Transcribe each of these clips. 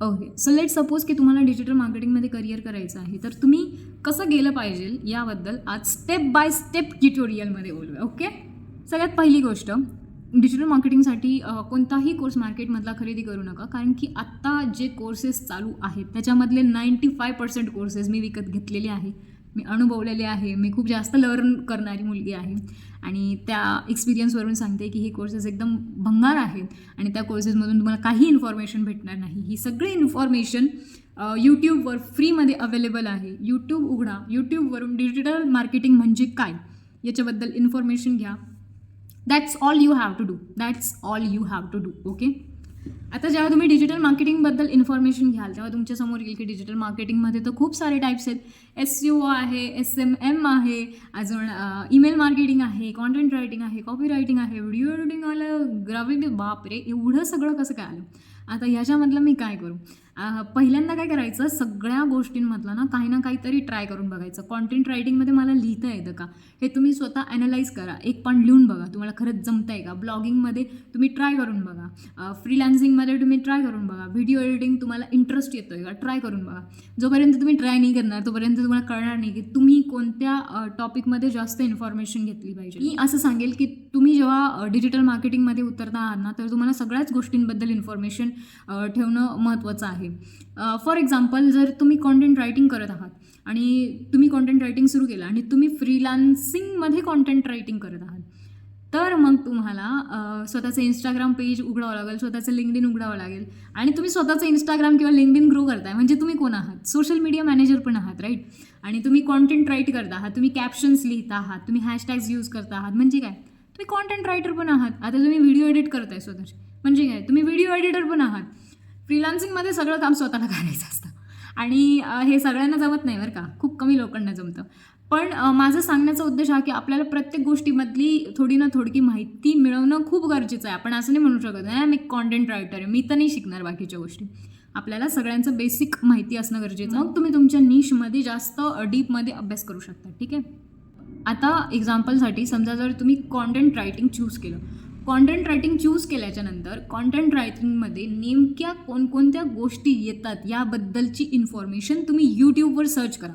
Okay so let suppose की तुम्हाला digital मार्केटिंगमध्ये करिअर करायचं आहे. तर तुम्ही कसं गेलं पाहिजे याबद्दल आज स्टेप बाय स्टेप ट्युटोरियलमध्ये बोलूया. ओके सगळ्यात पहिली गोष्ट डिजिटल मार्केटिंगसाठी कोणताही कोर्स मार्केटमधला खरेदी करू नका. कारण की आत्ता जे कोर्सेस चालू आहेत त्याच्यामधले नाईंटी फाय पर्सेंट कोर्सेस मी विकत घेतलेले आहे. मी अनुभवलेले आहे. मी खूप जास्त लर्न करणारी मुलगी आहे. आणि त्या एक्सपिरियन्सवरून सांगते की हे कोर्सेस एकदम भंगार आहेत आणि त्या कोर्सेसमधून तुम्हाला काही इन्फॉर्मेशन भेटणार नाही. ही सगळी इन्फॉर्मेशन यूट्यूबवर फ्रीमध्ये अवेलेबल आहे. यूट्यूब उघडा. यूट्यूबवरून डिजिटल मार्केटिंग म्हणजे काय? याच्याबद्दल इन्फॉर्मेशन घ्या. That's all you have to do that's all you have to do okay आता जेव्हा तुम्ही डिजिटल मार्केटिंगबद्दल इन्फॉर्मेशन घ्याल तेव्हा तुमच्यासमोर येईल की डिजिटल मार्केटिंगमध्ये तर खूप सारे टाईप्स आहेत. एस यू आहे एस एम एम आहे अजून ईमेल मार्केटिंग आहे कॉन्टेंट रायटिंग आहे कॉपी रायटिंग आहे व्हिडिओ एडिटिंग आलं ग्राफिक बापरे एवढं सगळं कसं काय आलं? आता ह्याच्यामधलं मी काय करू? पहिल्यांदा काय करायचं सगळ्या गोष्टींमधलं ना काही ना काहीतरी ट्राय करून बघायचं. कॉन्टेंट रायटिंगमध्ये मला लिहिता येतं का? हे तुम्ही स्वतः ॲनालाइज करा. एक पण लिहून बघा. तुम्हाला खरंच जमतं आहे का ब्लॉगिंगमध्ये तुम्ही ट्राय करून बघा. फ्रीलान्सिंगमध्ये तुम्ही ट्राय करून बघा. व्हिडिओ एडिटिंग तुम्हाला इंटरेस्ट येतो आहे का? ट्राय करून बघा. जोपर्यंत तुम्ही ट्राय नाही करणार तोपर्यंत तुम्हाला कळणार नाही की तुम्ही कोणत्या टॉपिकमध्ये जास्त इन्फॉर्मेशन घेतली पाहिजे. मी असं सांगेल की तुम्ही जेव्हा डिजिटल मार्केटिंगमध्ये उतरता आहात ना तर तुम्हाला सगळ्याच गोष्टींबद्दल इन्फॉर्मेशन ठेवणं महत्त्वाचं आहे. फॉर एक्झाम्पल जर तुम्ही कॉन्टेंट रायटिंग करत आहात आणि तुम्ही कॉन्टेंट रायटिंग सुरू केलं आणि तुम्ही फ्रीलान्सिंगमध्ये कॉन्टेंट रायटिंग करत आहात तर मग तुम्हाला स्वतःचं इंस्टाग्राम पेज उघडावं लागेल स्वतःचं लिंकडिन उघडावं लागेल आणि तुम्ही स्वतःचं इंस्टाग्राम किंवा लिंकडिन ग्रो करताय. म्हणजे तुम्ही कोण आहात? सोशल मीडिया मॅनेजर पण आहात राईट आणि तुम्ही कॉन्टेंट राईट करता आहात तुम्ही कॅप्शन्स लिहिता आहात तुम्ही हॅशटॅग्स यूज करता आहात. म्हणजे काय? तुम्ही कॉन्टेंट रायटर पण आहात. आता तुम्ही व्हिडिओ एडिट करताय स्वतःचे. म्हणजे काय? तुम्ही व्हिडिओ एडिटर पण आहात. फ्रीलान्सिंगमध्ये सगळं काम स्वतःला करायचं असतं. आणि हे सगळ्यांना जमत नाही बरं का. खूप कमी लोकांना जमतं. पण माझं सांगण्याचा उद्देश हा की आपल्याला प्रत्येक गोष्टीमधली थोडी ना थोडकी माहिती मिळवणं खूप गरजेचं आहे. आपण असं नाही म्हणू शकत नाही मी कॉन्टेंट रायटर आहे मी तर नाही शिकणार बाकीच्या गोष्टी. आपल्याला सगळ्यांचं बेसिक माहिती असणं गरजेचं. मग? तुम्ही तुमच्या निशमध्ये जास्त डीपमध्ये अभ्यास करू शकता ठीक आहे? आता एक्झाम्पलसाठी समजा जर तुम्ही कॉन्टेंट रायटिंग चूज केलं कॉन्टेंट रायटिंग चूज केल्याच्यानंतर कॉन्टेंट रायटिंगमध्ये नेमक्या कोणकोणत्या गोष्टी येतात याबद्दलची इन्फॉर्मेशन तुम्ही यूट्यूबवर सर्च करा.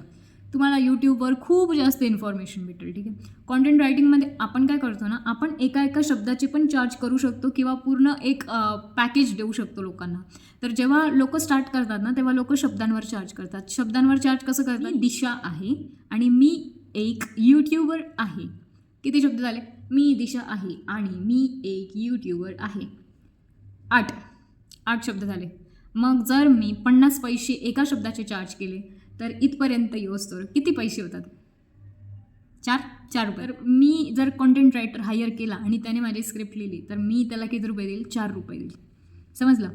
तुम्हाला यूट्यूबवर खूप जास्त इन्फॉर्मेशन भेटेल ठीक आहे? कॉन्टेंट रायटिंगमध्ये आपण काय करतो ना आपण एका एका शब्दाची पण चार्ज करू शकतो किंवा पूर्ण एक पॅकेज देऊ शकतो लोकांना. तर जेव्हा लोक स्टार्ट करतात ना तेव्हा लोक शब्दांवर चार्ज करतात. शब्दांवर चार्ज कसं करतात? दिशा आहे आणि मी एक यूट्यूबर आहे. किती शब्द झाले? मी दिशा आहे आणि मी एक यूट्यूबर आहे. आठ. आठ शब्द झाले. मग जर मी पन्नास पैसे एका शब्दाचे चार्ज केले तर इथपर्यंत येऊस्तोवर किती पैसे होतात? चार? चार रुपये. तर मी जर कॉन्टेंट रायटर हायर केला आणि त्याने माझी स्क्रिप्ट लिहिली तर मी त्याला किती रुपये देईल? चार रुपये देईल. समजलं?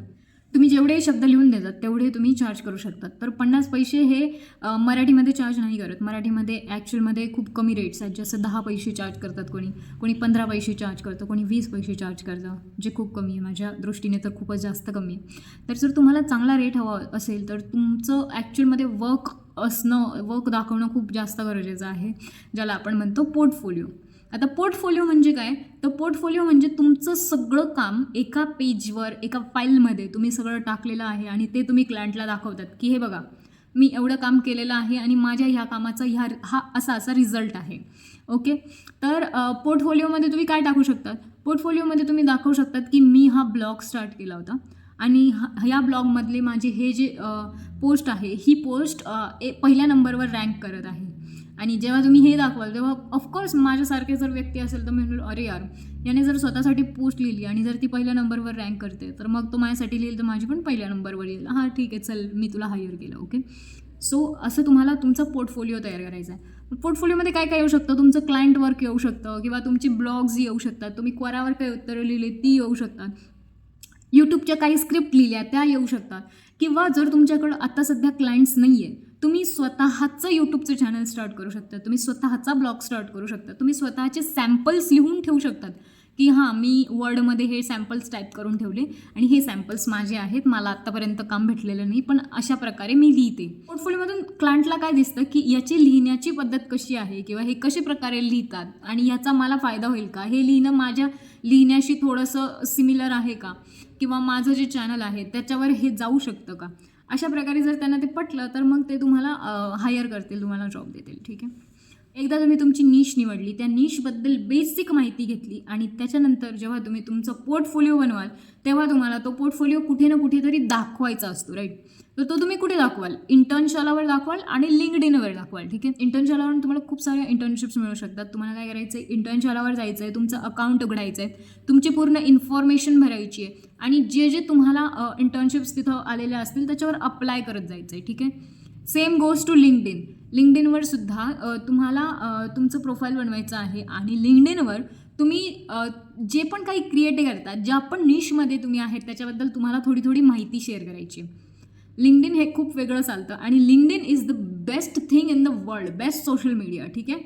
तुम्ही जेवढे शब्द लिहून देतात तेवढे तुम्ही चार्ज करू शकतात. तर पन्नास पैसे हे मराठीमध्ये चार्ज नाही करत. मराठीमध्ये ॲक्च्युअलमध्ये खूप कमी रेट्स आहेत. जसं दहा पैसे चार्ज करतात कोणी कोणी पंधरा पैसे चार्ज करतं कोणी वीस पैसे चार्ज करतं जे खूप कमी आहे. माझ्या दृष्टीने तर खूपच जास्त कमी आहे. तर जर तुम्हाला चांगला रेट हवा असेल तर तुमचं ॲक्च्युअलमध्ये वर्क असणं वर्क दाखवणं खूप जास्त गरजेचं आहे. ज्याला आपण म्हणतो पोर्टफोलिओ आता पोर्टफोलिओ म्हणजे काय? तर पोर्टफोलिओ म्हणजे तुमचं सगळं काम एका पेजवर एका फाईलमध्ये तुम्ही सगळं टाकलेलं आहे आणि ते तुम्ही क्लायंटला दाखवतात. की हे बघा मी एवढं काम केलेलं आहे आणि माझ्या ह्या कामाचा ह्या हा असा असा रिझल्ट आहे. ओके? तर पोर्टफोलिओमध्ये तुम्ही काय टाकू शकतात? पोर्टफोलिओमध्ये तुम्ही दाखवू शकतात की मी हा ब्लॉग स्टार्ट केला होता आणि ह- ह्या ब्लॉगमधले माझे हे जे पोस्ट आहे ही पोस्ट ए पहिल्या नंबरवर रँक करत आहे. आणि जेव्हा तुम्ही हे दाखवाल तेव्हा ऑफकोर्स माझ्यासारखे जर व्यक्ती असेल तर म्हणून अरे यार याने जर स्वतःसाठी पोस्ट लिहिली आणि जर ती पहिल्या नंबरवर रँक करते तर मग तो माझ्यासाठी लिहिल तर माझी पण पहिल्या नंबरवर येईल. हां ठीक आहे चल मी तुला हायर केलं ओके सो असं तुम्हाला तुमचा पोर्टफोलिओ तयार करायचा आहे. पोर्टफोलिओमध्ये काय काय येऊ शकतं? तुमचं क्लायंट वर्क येऊ शकतं किंवा तुमची ब्लॉग्स येऊ शकतात. तुम्ही क्वरावर काय उत्तरं लिहिले ती येऊ शकतात. यूट्यूबच्या काही स्क्रिप्ट लिहिल्या त्या येऊ शकतात. किंवा जर तुमच्याकडं आता सध्या क्लायंट्स नाही आहे तुम्ही स्वतःचं यूट्यूबचं चॅनल स्टार्ट करू शकता. तुम्ही स्वतःचा ब्लॉग स्टार्ट करू शकता. तुम्ही स्वतःचे सॅम्पल्स लिहून ठेवू शकतात. की हां मी वर्डमध्ये हे सॅम्पल्स टाईप करून ठेवले आणि हे सॅम्पल्स माझे आहेत. मला आत्तापर्यंत काम भेटलेलं नाही पण अशा प्रकारे मी लिहिते. पोर्टफोलिओमधून क्लायंटला काय दिसतं की याची लिहिण्याची पद्धत कशी आहे किंवा हे कशा प्रकारे लिहितात आणि याचा मला फायदा होईल का? हे लिहिणं माझ्या लिहिण्याशी थोडंसं सिमिलर आहे का? किंवा माझं जे चॅनल आहे त्याच्यावर हे जाऊ शकतं का? अशा प्रकारे जर त्यांना ते पटलं तर मग ते तुम्हाला हायर करतील तुम्हाला जॉब देतील. ठीक आहे? एकदा तुम्ही तुमची निश निवडली त्या निशबद्दल बेसिक माहिती घेतली आणि त्याच्यानंतर जेव्हा तुम्ही तुमचं पोर्टफोलिओ बनवाल तेव्हा तुम्हाला तो पोर्टफोलिओ कुठे ना कुठेतरी दाखवायचा असतो राईट तर तो तुम्ही कुठे दाखवाल? इंटर्नशालावर दाखवाल आणि लिंकड इनवर दाखवाल ठीक आहे? इंटर्नशालावर तुम्हाला खूप साऱ्या इंटर्नशिप्स मिळू शकतात. तुम्हाला काय करायचं आहे इंटर्नशालावर जायचं आहे तुमचं अकाउंट उघडायचं आहे तुमची पूर्ण इन्फॉर्मेशन भरायची आहे आणि जे जे तुम्हाला इंटर्नशिप्स तिथं आलेल्या असतील त्याच्यावर अप्लाय करत जायचं आहे ठीक आहे? Same goes to LinkedIn लिंकडइनवर सुद्धा तुम्हाला तुमचं प्रोफाईल बनवायचं आहे आणि लिंकडिनवर तुम्ही जे पण काही क्रिएट करता ज्या पण निशमध्ये तुम्ही आहेत त्याच्याबद्दल तुम्हाला थोडी थोडी माहिती शेअर करायची. लिंकडिन हे खूप वेगळं चालतं आणि LinkedIn is the best thing in the world best social media ठीक आहे?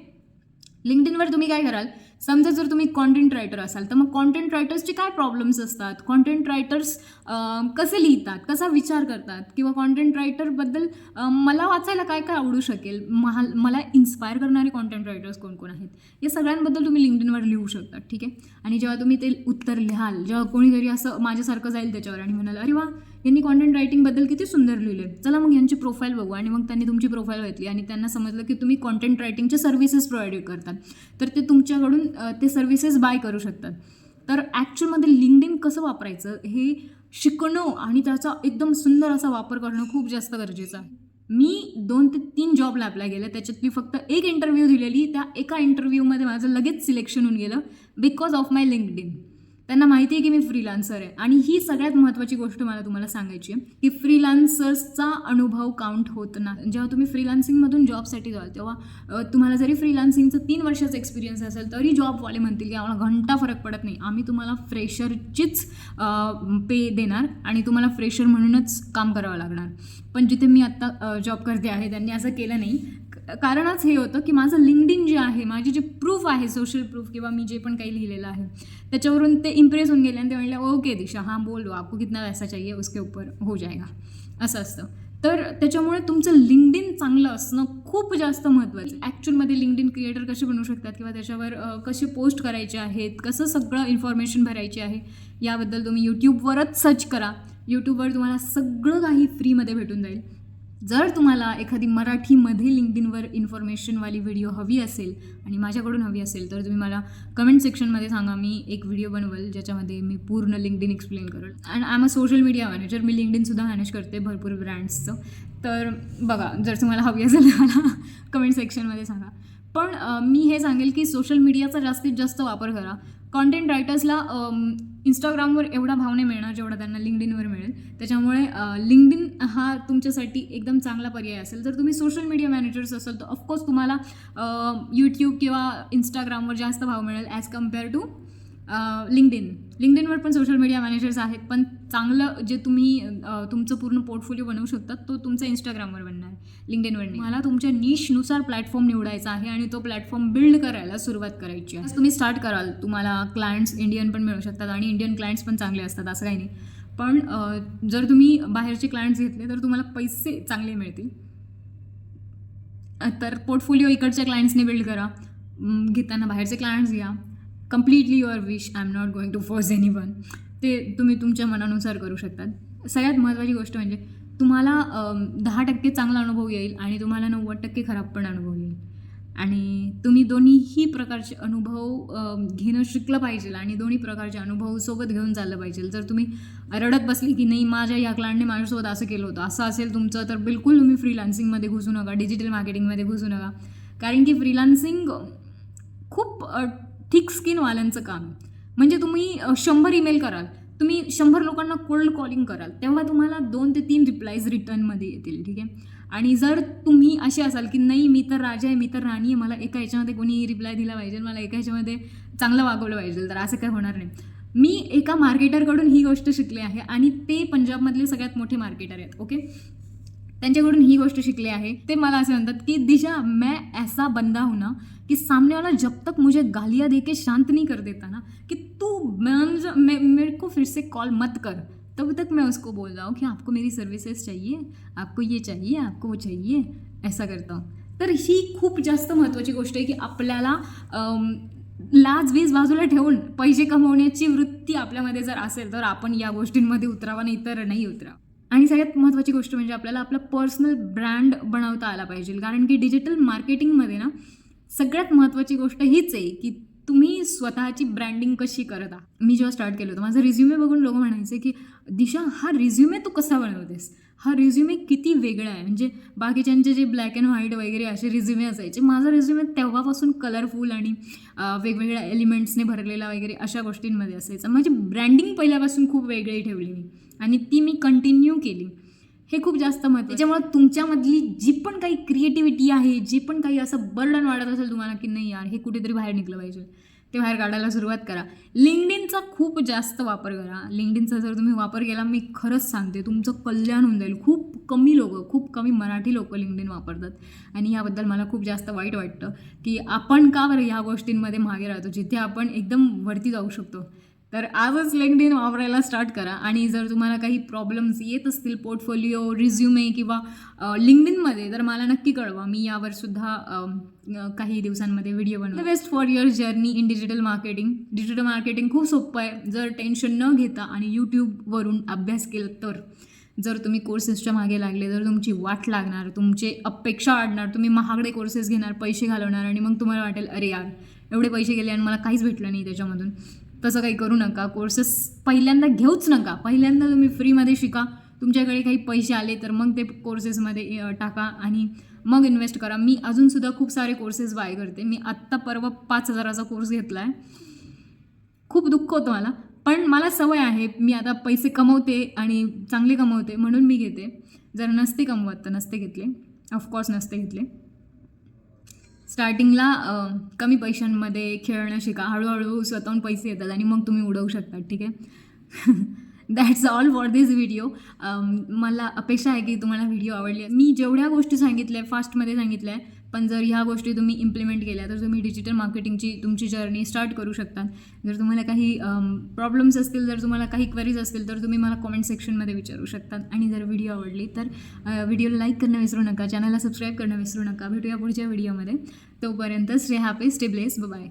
लिंकडिनवर तुम्ही काय कराल समजा जर तुम्ही कॉन्टेंट रायटर असाल तर मग कॉन्टेंट रायटर्सचे काय प्रॉब्लेम्स असतात? कॉन्टेंट रायटर्स कसे लिहितात? कसा विचार करतात? किंवा कॉन्टेंट रायटरबद्दल मला वाचायला काय काय आवडू शकेल? महा मला इन्स्पायर करणारे कॉन्टेंट रायटर्स कोण कोण आहेत? या सगळ्यांबद्दल तुम्ही लिंकडिनवर लिहू शकता ठीक आहे? आणि जेव्हा तुम्ही ते उत्तर लिहाल जेव्हा कोणीतरी असं माझ्यासारखं जाईल त्याच्यावर आणि म्हणाल अरे वा यांनी कॉन्टेंट रायटिंगबद्दल किती सुंदर लिहिले चला मग यांची प्रोफाईल बघू. आणि मग त्यांनी तुमची प्रोफाईल घेतली आणि त्यांना समजलं की तुम्ही कॉन्टेंट रायटिंगचे सर्व्हिसेस प्रोव्हाइड करतात. तर ते तुमच्याकडून ते सर्व्हिसेस बाय करू शकतात. तर ॲक्च्युअलमध्ये लिंकडिन कसं वापरायचं हे शिकणं आणि त्याचा एकदम सुंदर असा वापर करणं खूप जास्त गरजेचं आहे. मी दोन ते तीन जॉबला अप्लाय केलं त्याच्यातली फक्त एक इंटरव्ह्यू दिलेली. त्या एका इंटरव्ह्यूमध्ये माझं लगेच सिलेक्शन होऊन गेलं. बिकॉज ऑफ माय लिंकडिन त्यांना माहिती आहे की मी फ्रीलान्सर आहे. आणि ही सगळ्यात महत्त्वाची गोष्ट मला तुम्हाला सांगायची आहे की फ्रीलान्सर्सचा अनुभव काउंट होत नाही. जेव्हा तुम्ही फ्रीलान्सिंगमधून जॉबसाठी जाल तेव्हा तुम्हाला जरी फ्रीलान्सिंगचं तीन वर्षाचा एक्सपिरियन्स असेल तरी जॉबवाले म्हणतील की आम्हाला घंटा फरक पडत नाही. आम्ही तुम्हाला फ्रेशरचीच पे देणार आणि तुम्हाला फ्रेशर म्हणूनच काम करावं लागणार. पण जिथे मी आत्ता जॉब करते आहे त्यांनी असं केलं नाही कारणच हे होतं की माझं लिंकडिन जे आहे माझी जे प्रूफ आहे सोशल प्रूफ किंवा मी जे पण काही लिहिलेलं आहे त्याच्यावरून ते इम्प्रेस होऊन गेले आणि ते म्हणले ओके दिशा हां बोलो आपको कितना पैसा चाहिए उसके ऊपर हो जाएगा. असं असतं. तर त्याच्यामुळे तुमचं लिंकडिन चांगलं असणं खूप जास्त महत्त्वाचं आहे. ॲक्च्युअलमध्ये लिंकडिन क्रिएटर कसे बनवू शकतात किंवा त्याच्यावर कसे पोस्ट करायचे आहेत कसं सगळं इन्फॉर्मेशन भरायची आहे याबद्दल तुम्ही यूट्यूबवरच सर्च करा. यूट्यूबवर तुम्हाला सगळं काही फ्रीमध्ये भेटून जाईल. जर तुम्हाला एखादी मराठीमध्ये लिंकडिनवर इन्फॉर्मेशनवाली व्हिडिओ हवी असेल आणि माझ्याकडून हवी असेल तर तुम्ही मला कमेंट सेक्शनमध्ये सांगा मी एक व्हिडिओ बनवेल ज्याच्यामध्ये मी पूर्ण लिंकडिन एक्सप्लेन करेल. And I am a social media manager मी लिंकडिनसुद्धा मॅनेज करते भरपूर ब्रँड्सचं तर बघा जर तुम्हाला हवी असेल तर मला कमेंट सेक्शनमध्ये सांगा. पण मी हे सांगेल की सोशल मीडियाचा जास्तीत जास्त वापर करा. कॉन्टेंट रायटर्सला इंस्टाग्रामवर एवढा भाव नाही मिळणार जेवढा त्यांना लिंकडिनवर मिळेल. त्याच्यामुळे लिंकडिन हा तुमच्यासाठी एकदम चांगला पर्याय असेल. जर तुम्ही सोशल मीडिया मॅनेजर्स असाल तर ऑफकोर्स तुम्हाला यूट्यूब किंवा इंस्टाग्रामवर जास्त भाव मिळेल ॲज कंपेअर टू लिंकडिन लिंकडिनवर पण सोशल मीडिया मॅनेजर्स आहेत पण चांगलं जे तुम्ही तुमचं पूर्ण पोर्टफोलिओ बनवू शकतात तो तुमचा इंस्टाग्रामवर बनणार लिंकडिनवर नाही. मला तुमच्या निशनुसार प्लॅटफॉर्म निवडायचा आहे आणि तो प्लॅटफॉर्म बिल्ड करायला सुरुवात करायची आहे. तुम्ही स्टार्ट कराल तुम्हाला क्लायंट्स इंडियन पण मिळू शकतात आणि इंडियन क्लायंट्स पण चांगले असतात असं काही नाही. पण जर तुम्ही बाहेरचे क्लायंट्स घेतले तर तुम्हाला पैसे चांगले मिळतील. तर पोर्टफोलिओ इकडच्या क्लायंट्सने बिल्ड करा. घेताना बाहेरचे क्लायंट्स घ्या. Completely your wish I am not going to force anyone ते तुम्ही तुमच्या मनानुसार करू शकतात. सगळ्यात महत्त्वाची गोष्ट म्हणजे तुम्हाला दहा टक्के चांगला अनुभव येईल आणि तुम्हाला नव्वद टक्के खराब पण अनुभव येईल. आणि तुम्ही दोन्हीही प्रकारचे अनुभव घेणं शिकलं पाहिजे आणि दोन्ही प्रकारचे अनुभव सोबत घेऊन चाललं पाहिजे. जर तुम्ही रडत बसली की नाही माझ्या या क्लायंटने माझ्यासोबत असं केलं होतं असं असेल तुमचं तर बिलकुल तुम्ही फ्रीलान्सिंगमध्ये घुसू नका डिजिटल मार्केटिंगमध्ये घुसू नका. कारण की फ्रीलान्सिंग खूप थिक स्किनवाल्यांचं काम आहे. म्हणजे तुम्ही शंभर ईमेल कराल तुम्ही शंभर लोकांना कोल्ड कॉलिंग कराल तेव्हा तुम्हाला दोन ते तीन रिप्लायज रिटर्नमध्ये येतील ठीक आहे? आणि जर तुम्ही असे असाल की नाही मी तर राजा आहे मी तर राणी आहे मला एका ह्याच्यामध्ये कोणी रिप्लाय दिला पाहिजे मला एका ह्याच्यामध्ये चांगलं वागवलं पाहिजे तर असं काय होणार नाही. मी एका मार्केटरकडून ही गोष्ट शिकली आहे आणि ते पंजाबमधले सगळ्यात मोठे मार्केटर आहेत ओके? त्यांच्याकडून ही गोष्ट शिकली आहे. ते मला असं म्हणतात की दिशा मैं ऐसा बंदा हूं ना कि सामने वाला जब तक मुझे गालियाँ दे के शांत नहीं कर देता ना कि तू मैं, मेरे को फिर से कॉल मत कर। तब तक मैं उसको बोल रहा हूँ कि आपको मेरी सर्विसेस चाहिए आपको ये चाहिए आपको वो चाहिए ऐसा करता हूँ। तर ही खूप जास्त महत्त्वाची गोष्ट आहे की आपल्याला लाज वीज बाजूला ठेवून पैसे कमवण्याची वृत्ती आपल्यामध्ये जर असेल तर आपण या गोष्टींमध्ये उतरावा नाही तर नाही उतरावा. आणि सगळ्यात महत्त्वाची गोष्ट म्हणजे आपल्याला आपला पर्सनल ब्रँड बनवता आला पाहिजे. कारण की डिजिटल मार्केटिंगमध्ये ना सगळ्यात महत्त्वाची गोष्ट हीच आहे की तुम्ही स्वतःची ब्रँडिंग कशी करता? मी जेव्हा स्टार्ट केलं होतं माझा रिझ्युमे बघून लोक म्हणायचे की दिशा हा रिझ्युमे तू कसा बनवतेस? हा रिझ्युमे किती वेगळा आहे? म्हणजे बाकीच्यांचे जे ब्लॅक अँड व्हाईट वगैरे असे रिझ्युमे असायचे माझा रिझ्युमे तेव्हापासून कलरफुल आणि वेगवेगळ्या एलिमेंट्सने भरलेला वगैरे अशा गोष्टींमध्ये असायचं. म्हणजे माझी ब्रँडिंग पहिल्यापासून खूप वेगळी ठेवली मी. आणि ती मी कंटिन्यू केली. हे खूप जास्त महत्त्व त्याच्यामुळे तुमच्यामधली जी पण काही क्रिएटिव्हिटी आहे जी पण काही असं बर्डन वाढत असेल तुम्हाला की नाही यार हे कुठेतरी बाहेर निघलं पाहिजे ते बाहेर काढायला सुरुवात करा. लिंगडिनचा खूप जास्त वापर करा. लिंगडिनचा जर तुम्ही वापर केला मी खरंच सांगते तुमचं कल्याण होऊन जाईल. खूप कमी लोक खूप कमी मराठी लोक लिंगडिन वापरतात. आणि याबद्दल मला खूप जास्त वाईट वाटतं की आपण का बरं ह्या गोष्टींमध्ये मागे राहतो जिथे आपण एकदम वरती जाऊ शकतो? तर आजच लिंकडिन वापरायला स्टार्ट करा. आणि जर तुम्हाला काही प्रॉब्लेम्स येत असतील पोर्टफोलिओ रिझ्युमे किंवा लिंकडिनमध्ये तर मला नक्की कळवा. मी यावर सुद्धा काही दिवसांमध्ये व्हिडिओ बनवतो. Best for your journey in digital marketing digital marketing खूप सोपं आहे. जर टेन्शन न घेता आणि यूट्यूबवरून अभ्यास केला तर. जर तुम्ही कोर्सेसच्या मागे लागले जर तुमची वाट लागणार तुमचे अपेक्षा वाढणार तुम्ही महागडे कोर्सेस घेणार पैसे घालवणार आणि मग तुम्हाला वाटेल अरे यार एवढे पैसे गेले आणि मला काहीच भेटलं नाही त्याच्यामधून. तसं काही करू नका. कोर्सेस पहिल्यांदा घेऊच नका. पहिल्यांदा तुम्ही फ्रीमध्ये शिका. तुमच्याकडे काही पैसे आले तर मग ते कोर्सेसमध्ये टाका आणि मग इन्व्हेस्ट करा. मी अजूनसुद्धा खूप सारे कोर्सेस बाय करते. मी आत्ता परवा पाच हजाराचा कोर्स घेतला आहे खूप दुःख होतं मला. पण मला सवय आहे. मी आता पैसे कमवते आणि चांगले कमवते म्हणून मी घेते. जर नसते कमवत तर नसते घेतले. ऑफकोर्स नसते घेतले. स्टार्टिंगला कमी पैशांमध्ये खेळणं शिका. हळूहळू स्वतःहून पैसे येतात आणि मग तुम्ही उडवू शकता ठीक आहे? That's all for this video मला अपेक्षा आहे की तुम्हाला व्हिडिओ आवडली. मी जेवढ्या गोष्टी सांगितल्या फास्टमध्ये सांगितल्या आहे पण जर ह्या गोष्टी तुम्ही इम्प्लिमेंट केल्या तर तुम्ही डिजिटल मार्केटिंगची तुमची जर्नी स्टार्ट करू शकता. जर तुम्हाला काही प्रॉब्लेम्स असतील जर तुम्हाला काही क्वेरीज असतील तर तुम्ही मला कॉमेंट सेक्शनमध्ये विचारू शकतात आणि जर व्हिडिओ आवडली तर व्हिडिओला लाईक करणं विसरू नका चॅनलला सबस्क्राईब करणं विसरू नका. भेटूया पुढच्या व्हिडिओमध्ये तोपर्यंत stay happy stay bless bye